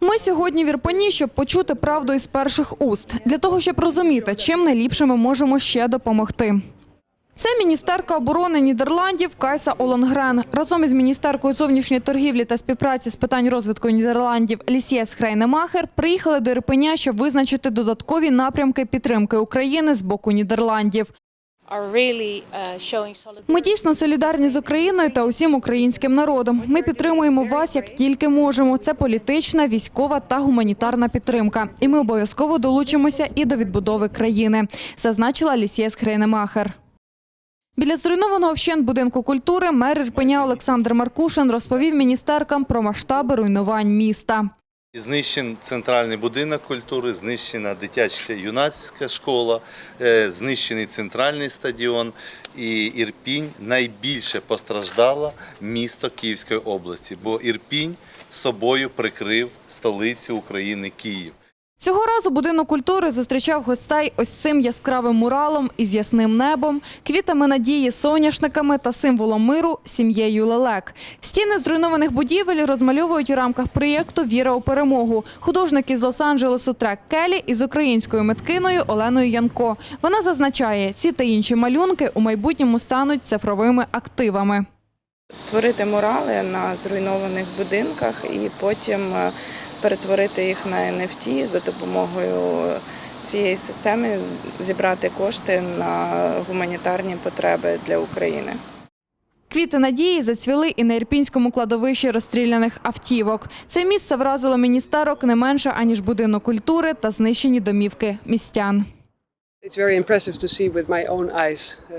Ми сьогодні в Ірпені, щоб почути правду із перших уст, для того, щоб розуміти, чим найліпше ми можемо ще допомогти. Це міністерка оборони Нідерландів Кайса Олонгрен. Разом із міністеркою зовнішньої торгівлі та співпраці з питань розвитку Нідерландів Лісєс Хрейнемахер приїхали до Ірпеня, щоб визначити додаткові напрямки підтримки України з боку Нідерландів. Uh. Ми дійсно солідарні з Україною та усім українським народом. Ми підтримуємо вас як тільки можемо. Це політична, військова та гуманітарна підтримка. І ми обов'язково долучимося і до відбудови країни, зазначила Лісєс Хрейнемахер. Біля зруйнованого вщент будинку культури мер Ірпеня Олександр Маркушин розповів міністеркам про масштаби руйнувань міста. Знищен центральний будинок культури, знищена дитяча юнацька школа, е, знищений центральний стадіон. І Ірпінь найбільше постраждало місто Київської області, бо Ірпінь собою прикрив столицю України Київ. Цього разу будинок культури зустрічав гостей ось цим яскравим муралом із ясним небом, квітами надії, соняшниками та символом миру сім'єю лелек. Стіни зруйнованих будівель розмальовують у рамках проєкту Віра у перемогу. Художник із Лос-Анджелесу Трек Келі із українською меткиною Оленою Янко. Вона зазначає, ці та інші малюнки у майбутньому стануть цифровими активами. створити мурали на зруйнованих будинках і потім е, перетворити їх на NFT за допомогою цієї системи зібрати кошти на гуманітарні потреби для України. Квіти надії зацвіли і на Ірпінському кладовищі розстріляних автівок. Це місце вразило міністерок не менше, аніж будинок культури та знищені домівки містян.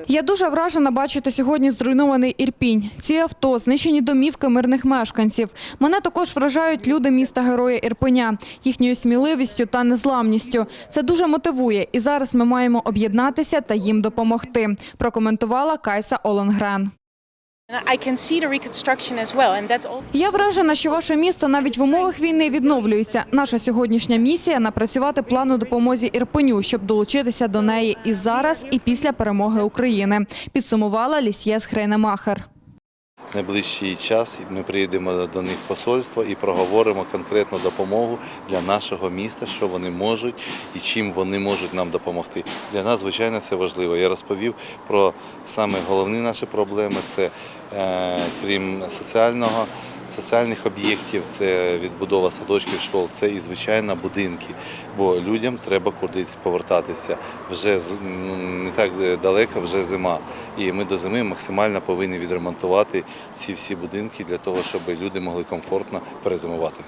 Я дуже вражена бачити сьогодні зруйнований Ірпінь. Ці авто, знищені домівки мирних мешканців. Мене також вражають люди міста Героя Ірпеня, їхньою сміливістю та незламністю. Це дуже мотивує, і зараз ми маємо об'єднатися та їм допомогти. Прокоментувала Кайса Оленгрен. Я вражена, що ваше місто навіть в умовах війни відновлюється. Наша сьогоднішня місія напрацювати план у допомозі Ірпеню, щоб долучитися до неї і зараз, і після перемоги України. Підсумувала Лісєс Хрейнемахер. Найближчий час ми приїдемо до них в посольство і проговоримо конкретну допомогу для нашого міста, що вони можуть і чим вони можуть нам допомогти. Для нас, звичайно, це важливо. Я розповів про саме головні наші проблеми. Це е, крім соціального. Соціальних об'єктів це відбудова садочків, школ, це і звичайно будинки. Бо людям треба кудись повертатися. Вже не так далеко, вже зима. І ми до зими максимально повинні відремонтувати ці всі будинки для того, щоб люди могли комфортно перезимувати.